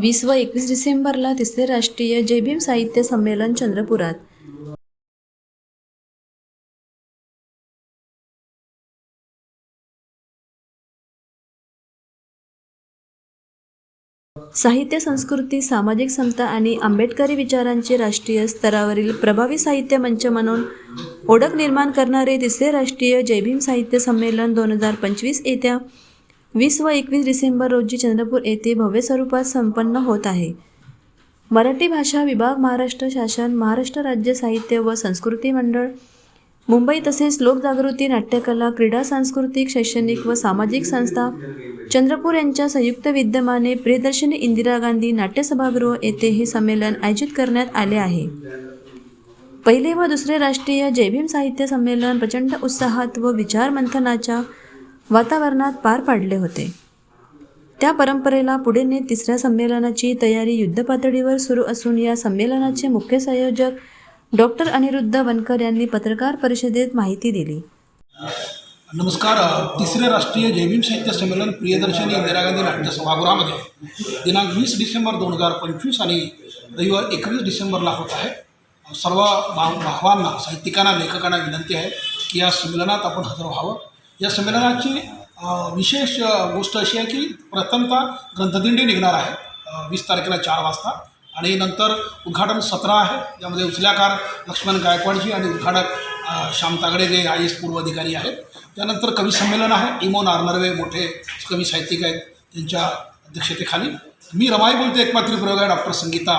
वीस व एकवीस डिसेंबरला तिसरे राष्ट्रीय जय भीम साहित्य संमेलन चंद्रपुरात. साहित्य संस्कृती सामाजिक समता आणि आंबेडकरी विचारांचे राष्ट्रीय स्तरावरील प्रभावी साहित्य मंच म्हणून ओळख निर्माण करणारे तिसरे राष्ट्रीय जय भीम साहित्य संमेलन दोन हजार पंचवीस येत्या वीस व एकवीस डिसेंबर रोजी चंद्रपूर येथे भव्य स्वरूपात संपन्न होत आहे. मराठी भाषा विभाग महाराष्ट्र शासन महाराष्ट्र राज्य साहित्य व संस्कृती मंडळ मुंबई तसेच लोकजागृती नाट्यकला क्रीडा सांस्कृतिक शैक्षणिक व सामाजिक संस्था चंद्रपूर यांच्या संयुक्त विद्यमाने प्रियदर्शनी इंदिरा गांधी नाट्यसभागृह येथे हे संमेलन आयोजित करण्यात आले आहे. पहिले व दुसरे राष्ट्रीय जयभीम साहित्य संमेलन प्रचंड उत्साहात व विचार मंथनाच्या वातावरणात पार पाडले होते. त्या परंपरेला पुढे नेत तिसऱ्या संमेलनाची तयारी युद्धपातळीवर सुरू असून या संमेलनाचे मुख्य संयोजक डॉक्टर अनिरुद्ध वनकर यांनी पत्रकार परिषदेत माहिती दिली. नमस्कार तिसरे राष्ट्रीय जयभीम साहित्य संमेलन प्रियदर्शनी इंदिरा गांधी नाट्य सभागृहामध्ये दिनांक वीस डिसेंबर दोन हजार पंचवीस आणि रविवार एकवीस डिसेंबरला होत आहे. सर्व भावांना साहित्यिकांना लेखकांना विनंती आहे की या संमेलनात आपण हजर व्हावं. या संमेलनाची विशेष गोष्ट अशी आहे की प्रथमतः ग्रंथदिंडी निघणार आहे वीस तारखेला चार वाजता. आणि नंतर उद्घाटन सत्र आहे यामध्ये उचल्याकार लक्ष्मण गायकवाडजी आणि उद्घाटक श्याम तागडे जे आय एस पूर्व अधिकारी आहेत. त्यानंतर कवी संमेलन आहे इमो नारनर्वे मोठे कवी साहित्यिक आहेत त्यांच्या अध्यक्षतेखाली. मी रमाई बोलते एकमात्र प्रयोग आहे डॉक्टर संगीता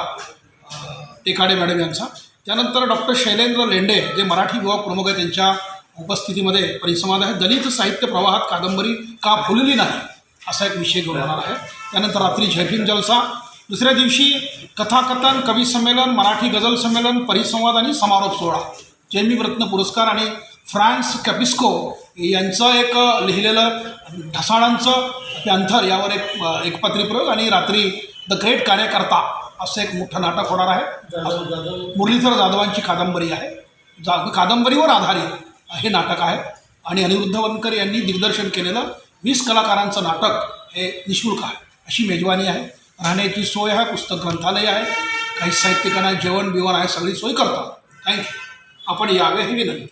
टेकाडे मॅडम यांचा. त्यानंतर डॉक्टर शैलेंद्र लेंडे जे मराठी विभाग प्रमुख आहेत त्यांच्या उपस्थितीमध्ये परिसंवाद आहे. दलित साहित्य प्रवाहात कादंबरी का फुलली नाही? असा एक विषय घेऊन येणार आहे. त्यानंतर रात्री झैफिन जलसा. दुसऱ्या दिवशी कथाकथन कवी संमेलन मराठी गझल संमेलन परिसंवाद आणि समारोप सोहळा. जेमी रत्न पुरस्कार आणि फ्रान्स कॅपिस्को यांचं एक लिहिलेलं ढसाळांचं पॅन्थर यावर एक एकपात्री प्रयोग आणि रात्री द ग्रेट कार्यकर्ता असं एक मोठं नाटक होणार आहे. मुरलीधर जाधवांची कादंबरी आहे. जा कादंबरीवर आधारित हे नाटक आहे. आणि अनिरुद्ध वनकर यांनी दिग्दर्शन केलेलं वीस कलाकारांचं नाटक हे निशुल्क आहे. अशी मेजवानी आहे. राहण्याची सोय आहे. पुस्तक ग्रंथालय आहे. काही साहित्यिकांना जेवण बिवण आहे. सगळी सोय करतात. थँक्यू आपण यावे ही विनंती